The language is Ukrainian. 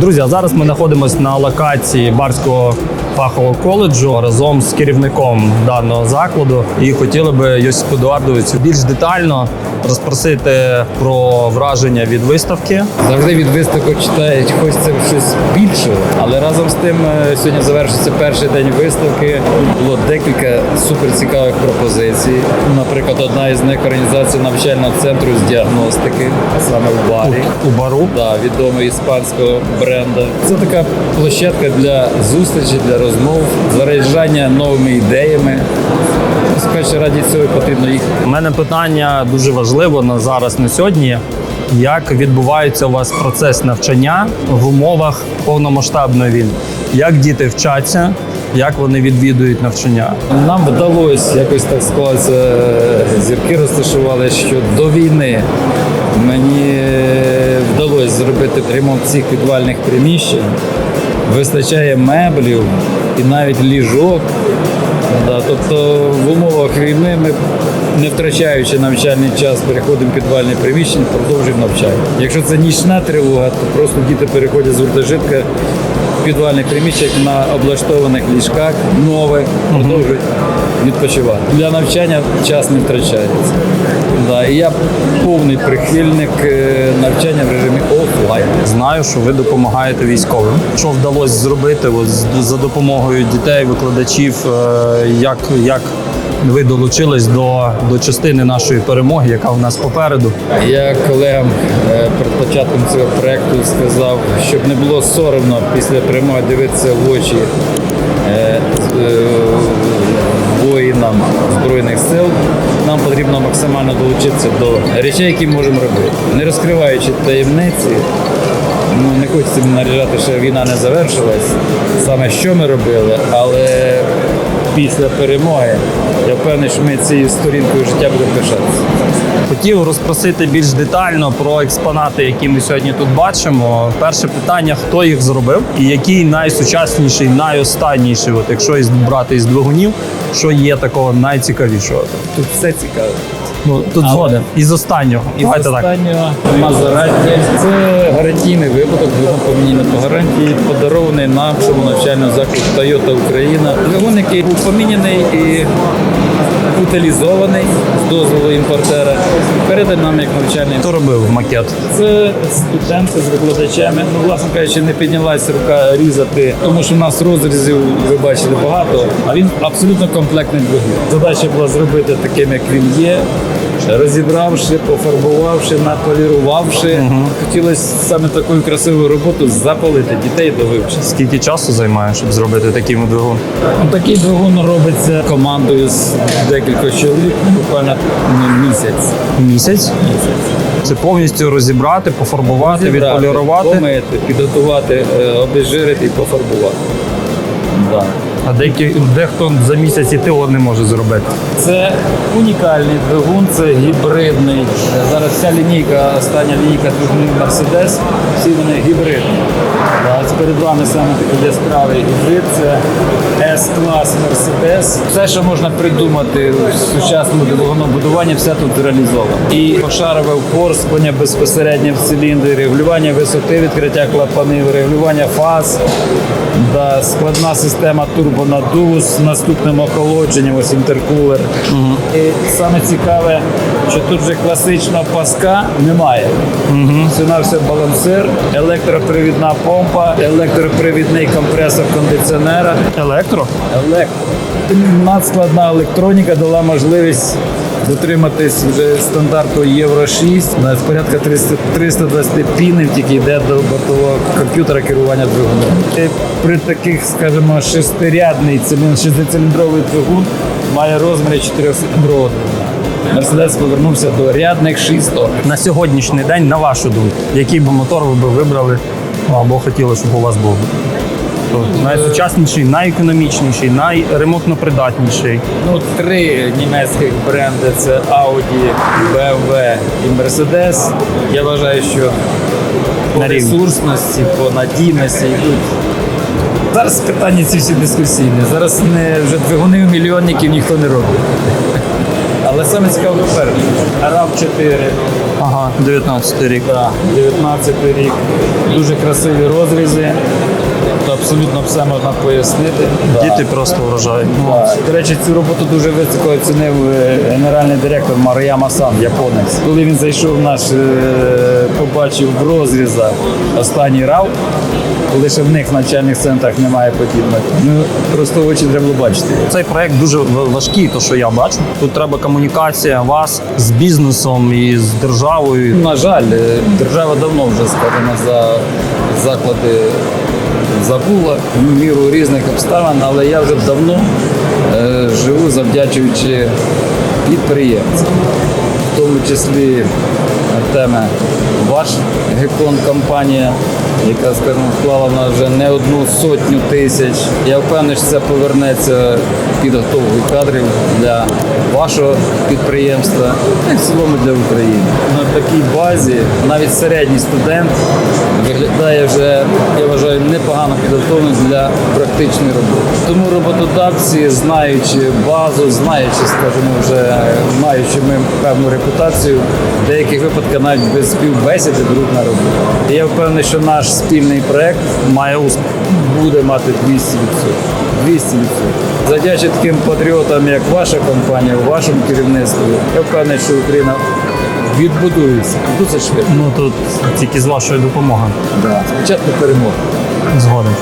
Друзі, а зараз ми знаходимося на локації Барського фахового коледжу разом з керівником даного закладу. І хотіли би Йосипу Едуардовичу більш детально розпросити про враження від виставки. Завжди від виставок читають, хочеться щось більшого. Але разом з тим е, сьогодні завершився перший день виставки. Було декілька суперцікавих пропозицій. Наприклад, одна із них організація навчального центру з діагностики, саме в барі. У бару Да, відомого іспанського бренду. Це така площадка для зустрічі, для розмов, заряджання новими ідеями. Скажімо, раді цього потрібно їхати. У мене питання дуже важливо на зараз на сьогодні. Як відбувається у вас процес навчання в умовах повномасштабної війни? Як діти вчаться, як вони відвідують навчання? Нам вдалося якось так склалося, зірки розташували, що до війни мені вдалося зробити ремонт всіх підвальних приміщень. Вистачає меблів і навіть ліжок. Да, тобто в умовах війни ми, не втрачаючи навчальний час, переходимо підвальне приміщення, продовжуємо навчання. Якщо це нічна тривога, то просто діти переходять з гуртожитка підвальних приміщень на облаштованих ліжках, нових, продовжують відпочивати. Для навчання час не втрачається. Да, і я повний прихильник е, навчання в режимі офлайн. Знаю, що ви допомагаєте військовим. Що вдалося зробити от, за допомогою дітей, викладачів? е, Як, як ви долучились до, до частини нашої перемоги, яка в нас попереду? Я колегам е, перед початком цього проекту сказав, щоб не було соромно після перемоги дивитися в очі е, е, воїнам Збройних сил. Нам потрібно максимально долучитися до речей, які можемо робити, не розкриваючи таємниці. Ну, не хочеться наряжати, що війна не завершилась. Саме що ми робили, але після перемоги я впевнений, що ми цією сторінкою життя будемо пишатися. Хотів розпросити більш детально про експонати, які ми сьогодні тут бачимо. Перше питання: хто їх зробив, і який найсучасніший, найостанніший, от якщо брати із двигунів, що є такого найцікавішого? Тут все цікаво. Ну тут а, згоден. Із останнього. І Давайте так. останнього Мазераті. Це гарантійний випадок, двигун по гарантії, подарований нашому навчальному закладу Toyota Україна. Двигун, який був поміняний і утилізований з дозволу імпортера, Передай нам як навчальний. Хто робив макет? Це студенти з викладачами. Ну, власне кажучи, не піднялася рука різати, тому що в нас розрізів ви бачили багато, а він абсолютно комплектний двигун. Задача була зробити таким, як він є. Розібравши, пофарбувавши, наполірувавши, хотілося саме таку красиву роботу запалити дітей до вивчення. Скільки часу займає, щоб зробити такий двигун? Такий двигун робиться командою з декількох чоловік, буквально ну, місяць. Місяць. Це повністю розібрати, пофарбувати, Зібрати, відполірувати. помити, підготувати, е, обезжирити і пофарбувати. Да. А деякі дехто за місяць і ТО не може зробити. Це унікальний двигун, це гібридний. Зараз вся лінійка, остання лінійка двигунів Mercedes, всі вони гібридні. Ось перед вами саме такий яскравий гібрид, це S-клас Mercedes. Все, що можна придумати в сучасному двигунобудуванні, все тут реалізовано. І пошарове впорскування безпосередньо в циліндрі, регулювання висоти відкриття клапанів, регулювання фаз, да, складна система турбонаддуву з наступним охолодженням, ось інтеркулер. І саме цікаве, що тут вже класичного паска немає. Це на все балансир, електропривідна помпа, електропривідний компресор кондиціонера. Електро? Електро. Надскладна електроніка дала можливість дотриматись вже стандарту Євро 6. На порядка 300, 320 пінів тільки йде до бортового комп'ютера керування двигуном. При таких, скажімо, шестирядний цилін- шестициліндровий двигун має розміри 4-циліндрового двигуна. Мерседес повернувся до рядних шісток. На сьогоднішній день, на вашу думку, який би мотор ви би вибрали або хотіли, щоб у вас був? Тобто Найсучасніший, найекономічніший, найремонтно-придатніший. Ну, три німецьких бренди це Audi, BMW і Mercedes. Я вважаю, що по На рівні. ресурсності, по надійності йдуть. Зараз питання ці всі дискусійні. Зараз не вже двигунів мільйонників ніхто не робить. Але саме цікаво тепер. рав 4 Ага, 19 рік. Так, 19 рік. Дуже красиві розрізи. Тобто абсолютно все можна пояснити. Діти просто вражають. Да. До речі, цю роботу дуже високо оцінив е, генеральний директор Марияма Сан, японець. Коли він зайшов в наш, е, побачив в розрізах останній рав, коли ще в них в навчальних центрах немає подібних. Ну просто очі треба бачити. Цей проект дуже важкий, то що я бачу. Тут треба комунікація вас з бізнесом і з державою. На жаль, е, держава давно вже скажімо, за заклади забула в міру різних обставин, але я вже давно е, живу завдячуючи підприємцям, в тому числі теми ваш Гекон компанія, яка скажімо, вклала вже не одну сотню тисяч. Я впевнений, що це повернеться підготовкою кадрів для вашого підприємства і в цілому для України. На такій базі навіть середній студент виглядає вже, я вважаю, непогано підготовлений для практичної роботи. Тому роботодавці, знаючи базу, знаючи, скажімо, вже маючи ми певну репутацію, в деяких випадках навіть без співбесіди беруть на роботу. І я впевнений, що наш спільний проект Має успіх. буде мати 200%. 200%. Завдячуючи таким патріотам, як ваша компанія, вашому керівництву, я впевнений, що Україна відбудується досить швидко. Ну тут тільки з вашою допомогою. Да. Спочатку перемога. Згоден.